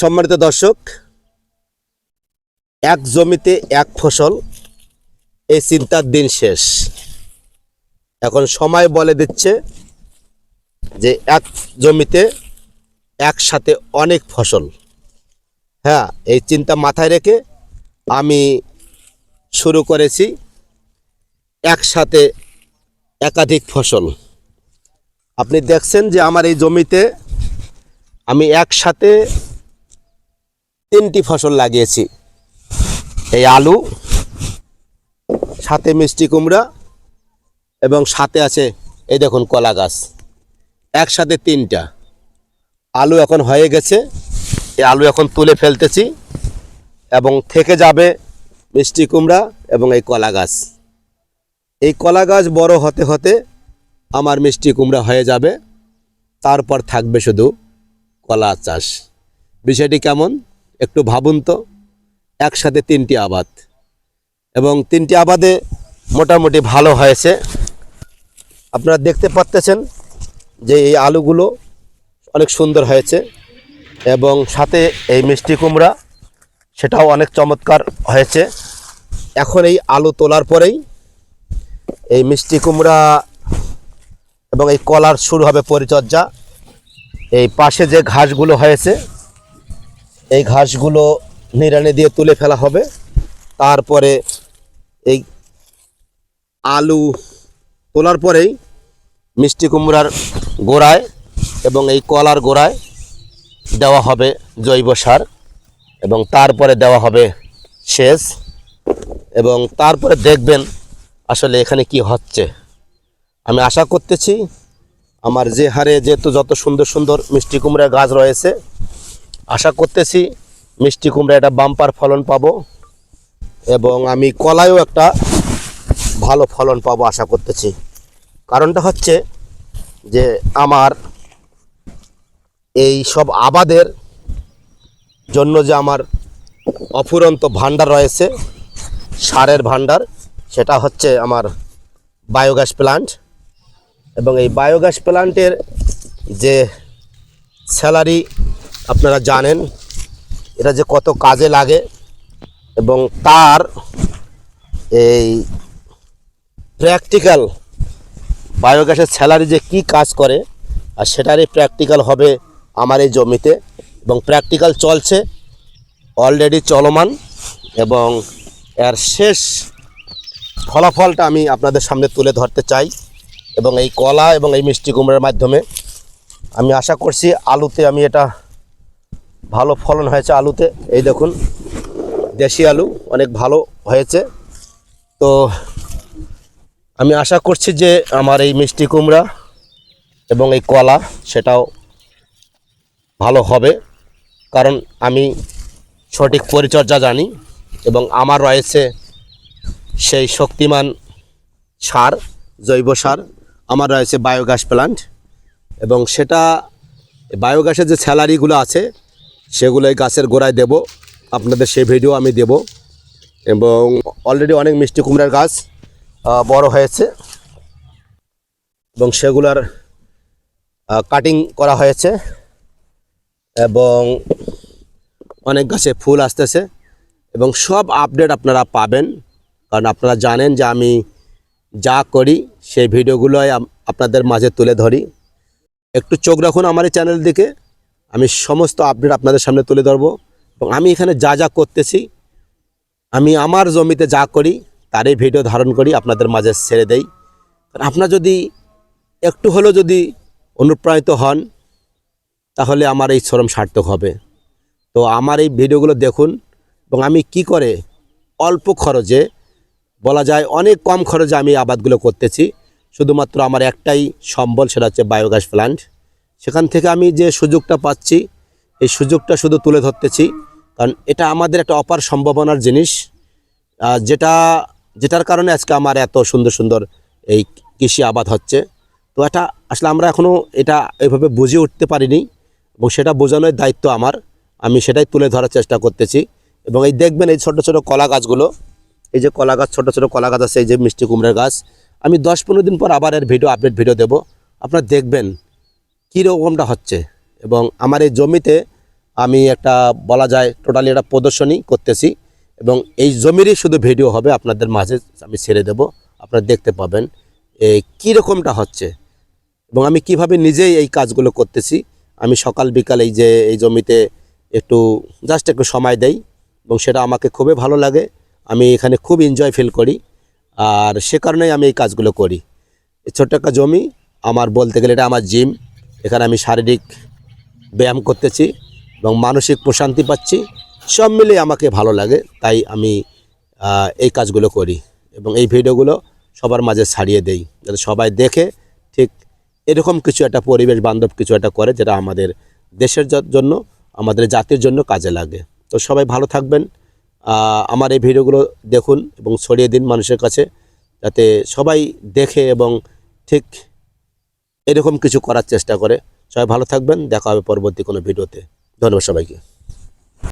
সম্মানিত দর্শক, এক জমিতে এক ফসল, এই চিন্তার দিন শেষ। এখন সময় বলে দিচ্ছে যে এক জমিতে একসাথে অনেক ফসল। হ্যাঁ এই চিন্তা মাথায় রেখে আমি শুরু করেছি একসাথে একাধিক ফসল। আপনি দেখছেন যে আমার এই জমিতে আমি একসাথে তিনটি ফসল লাগিয়েছি। এই আলু, সাথে মিষ্টি কুমড়া এবং সাথে আছে এই দেখুন কলা গাছ। একসাথে তিনটা। আলু এখন হয়ে গেছে। এই আলু এখন তুলে ফেলতেছি এবং থেকে যাবে মিষ্টি কুমড়া এবং এই কলা গাছ। এই কলা গাছ বড় হতে হতে আমার মিষ্টি কুমড়া হয়ে যাবে। তারপর থাকবে শুধু কলা চাষ। বিষয়টি কেমন? একটু ভাবুন তো, একসাথে তিনটি আবাদ। এবং তিনটি আবাদে মোটামুটি ভালো হয়েছে। আপনারা দেখতে পাচ্তেছেন যে এই আলুগুলো অনেক সুন্দর হয়েছে এবং সাথে এই মিষ্টি কুমড়া, সেটাও অনেক চমৎকার হয়েছে। এখন এই আলু তোলার পরেই এই মিষ্টি কুমড়া এবং এই কলার শুরু হবে পরিচর্যা। এই পাশে যে ঘাসগুলো হয়েছে এই ঘাসগুলো নিড়ানি দিয়ে তুলে ফেলা হবে। তারপরে এই আলু তোলার পরেই মিষ্টি কুমড়ার গোড়ায় এবং এই কলার গোড়ায় দেওয়া হবে জৈব সার এবং তারপরে দেওয়া হবে সেচ এবং তারপরে দেখবেন আসলে এখানে কি হচ্ছে। আমি আশা করতেছি আমার যে হারে যেহেতু যত সুন্দর সুন্দর মিষ্টি কুমড়া গাছ রয়েছে আশা করতেছি মিষ্টি কুমড়া একটা বাম্পার ফলন পাবো এবং আমি কলায়ও একটা ভালো ফলন পাবো আশা করতেছি। কারণটা হচ্ছে যে আমার এই সব আবাদের জন্য যে আমার অফুরন্ত ভাণ্ডার রয়েছে, সারের ভাণ্ডার, সেটা হচ্ছে আমার বায়োগ্যাস প্লান্ট। এবং এই বায়োগ্যাস প্লান্টের যে স্যালারি আপনারা জানেন এটা যে কত কাজে লাগে এবং তার এই প্র্যাকটিক্যাল বায়োগ্যাসের স্যালারি যে কি কাজ করে, আর সেটারই প্র্যাকটিক্যাল হবে আমার এই জমিতে এবং প্র্যাকটিক্যাল চলছে অলরেডি চলমান এবং এর শেষ ফলাফলটা আমি আপনাদের সামনে তুলে ধরতে চাই এবং এই কলা এবং এই মিষ্টি কুমড়ার মাধ্যমে আমি আশা করছি আলুতে আমি এটা ভালো ফলন হয়েছে আলুতে। এই দেখুন, দেশি আলু, অনেক ভালো হয়েছে। তো আমি আশা করছি যে আমার এই মিষ্টি কুমড়া এবং এই কলা সেটাও ভালো হবে। কারণ আমি সঠিক পরিচর্যা জানি এবং আমার রয়েছে সেই শক্তিমান সার, জৈব সার, আমার রয়েছে বায়োগ্যাস প্লান্ট এবং সেটা বায়োগ্যাসের যে স্যালারিগুলো আছে সেগুলো এই গাছের গোড়ায় দেব। আপনাদের সেই ভিডিও আমি দেব। এবং অলরেডি অনেক মিষ্টি কুমড়ার গাছ বড় হয়েছে। এবং সেগুলার কাটিং করা হয়েছে। এবং অনেক গাছে ফুল আসতেছে। এবং সব আপডেট আপনারা পাবেন। কারণ আপনারা জানেন যে আমি যা করি, সেই ভিডিওগুলোই আপনাদের মাঝে তুলে ধরি। একটু চোখ রাখুন আমার চ্যানেল দিকে। আমি সমস্ত আপডেট আপনাদের সামনে তুলে ধরবো এবং আমি এখানে যা যা করতেছি, আমি আমার জমিতে যা করি, তারই ভিডিও ধারণ করি, আপনাদের মাঝে ছেড়ে দেই। আপনার যদি একটু হলেও যদি অনুপ্রাণিত হন, তাহলে আমার এই শ্রম সার্থক হবে। তো আমার এই ভিডিওগুলো দেখুন এবং আমি কি করে অল্প খরচে, বলা যায় অনেক কম খরচে আমি আবাদগুলো করতেছি। শুধুমাত্র আমার একটাই সম্বল, সেটা হচ্ছে বায়োগ্যাস প্লান্ট সেখান থেকে আমি যে সুযোগটা পাচ্ছি, এই সুযোগটা শুধু তুলে ধরতেছি। কারণ এটা আমাদের একটা অপার সম্ভাবনার জিনিস। যেটা, যেটার কারণে আজকে আমার এত সুন্দর সুন্দর এই কৃষি আবাদ হচ্ছে। তো এটা আসলে আমরা এখনও এটা এভাবে বুঝে উঠতে পারিনি এবং সেটা বোঝানোর দায়িত্ব আমার। আমি সেটাই তুলে ধরার চেষ্টা করতেছি। এবং এই দেখবেন এই ছোটো ছোটো কলা গাছগুলো, এই যে কলা গাছ, ছোটো ছোটো কলা গাছ আছে, এই যে মিষ্টি কুমড়ার গাছ। আমি দশ পনেরো দিন পর আবার এর ভিডিও, আপডেট ভিডিও দেব। আপনারা দেখবেন কী রকমটা হচ্ছে? এবং আমার এই জমিতে আমি একটা বলা যায় টোটালি একটা প্রদর্শনী করতেছি এবং এই জমিরই শুধু ভিডিও হবে, আপনাদের মাঝে আমি ছেড়ে দেব, আপনারা দেখতে পাবেন কীরকমটা হচ্ছে এবং আমি কীভাবে নিজেই এই কাজগুলো করতেছি। আমি সকাল বিকাল এই যে এই জমিতে একটু জাস্ট একটু সময় দেই এবং সেটা আমাকে খুবই ভালো লাগে, আমি এখানে খুব এনজয় ফিল করি আর সে কারণেই আমি এই কাজগুলো করি। ছোট্ট একটা জমি, আমার বলতে গেলে এটা আমার জিম এখানে আমি শারীরিক ব্যায়াম করতেছি এবং মানসিক প্রশান্তি পাচ্ছি। সব মিলিয়ে আমাকে ভালো লাগে, তাই আমি এই কাজগুলো করি এবং এই ভিডিওগুলো সবার মাঝে ছাড়িয়ে দেই, যাতে সবাই দেখে ঠিক এরকম কিছু একটা পরিবেশ বান্ধব কিছু একটা করে যেটা আমাদের দেশের জন্য, আমাদের জাতির জন্য কাজে লাগে। তো সবাই ভালো থাকবেন আমার এই ভিডিওগুলো দেখুন এবং ছড়িয়ে দিন মানুষের কাছে, যাতে সবাই দেখে এবং ঠিক এরকম কিছু করার চেষ্টা করে। সবাই ভালো থাকবেন। দেখা হবে পরবর্তী কোনো ভিডিওতে। ধন্যবাদ সবাইকে।